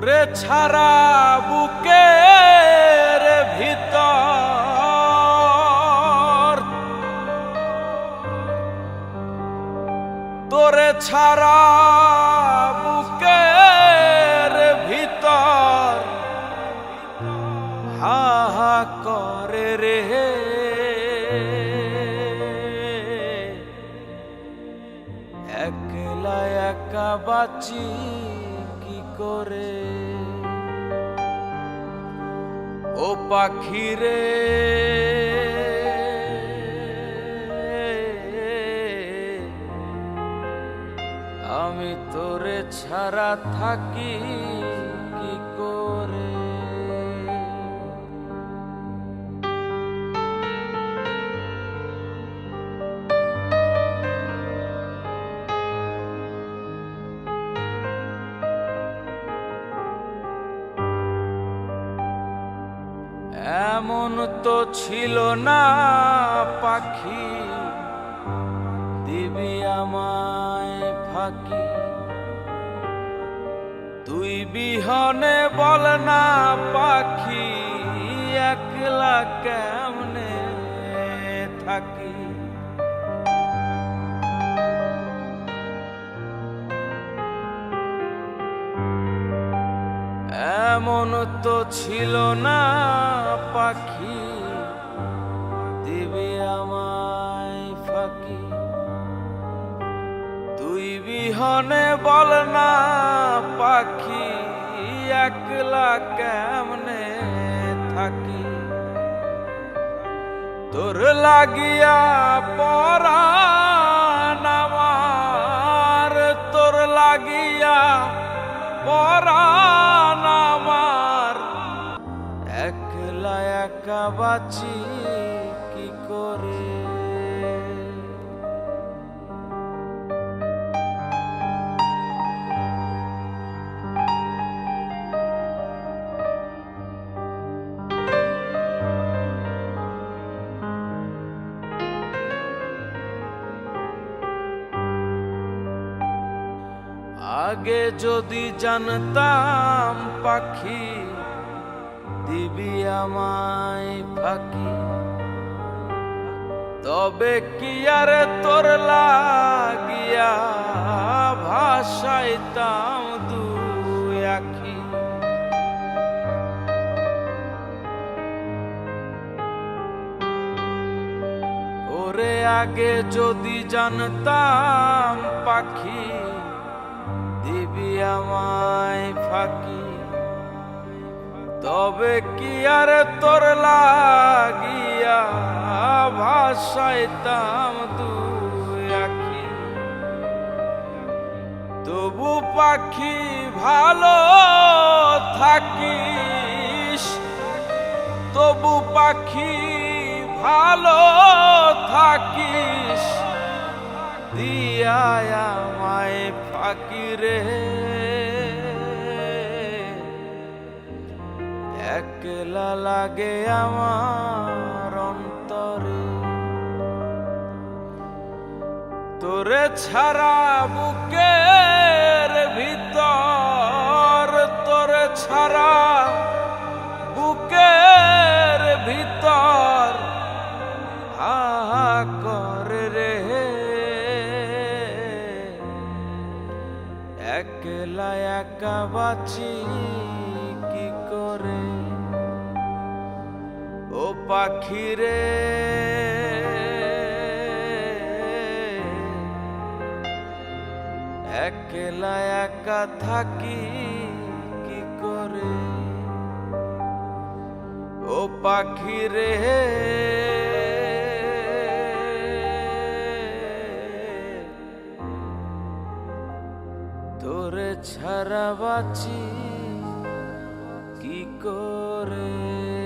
তোরে ছাড়া বুকের ভিতর। তোরে ছাড়া বুকের ভিতর। হা করে রে। একলা একা বাঁচি করে ও পাখি রে আমি তোরে ছাড়া থাকি কি করে? এমন তো ছিল না পাখি। দিবি আমায় ফাঁকি। তুই বিহনে বল না পাখি, একলা কেমনে থাকি? এমন তো ছিল না পাখি। দিবি আমায় ফাঁকি। তুই বিহনে বল না পাখি, একলা কেমনে থাকি? তোর লাগিয়া পরাণ নামার তোর লাগিয়া পরাণ বাঁচি কি করে? আগে যদি জানতাম পাখি দিবি আমায় ফাঁকি। তবে কি আর তোর লাগিয়া ভাসাইতাম দুই আখি? ওরে আগে যদি জানতাম পাখি, দিবি আমায় ফাঁকি। তবে কি আর তোর লাগিয়া ভাসাইতাম দুই আখি? তবু পাখি ভালো থাকিস, তবু পাখি ভালো থাকিস। দিয়ায় আমায় ফাঁকি রে। একলা লাগে আমার অন্তরে। তোরে ছাড়া বুকের ভিতর, তোরে ছাড়া বুকের ভিতর হা করে রে একলা একা বাঁচি ও পাখি রে। একলা একা থাকি কি করে? ও পাখি রে। তোরে ছাড়া বাঁচি কি করে?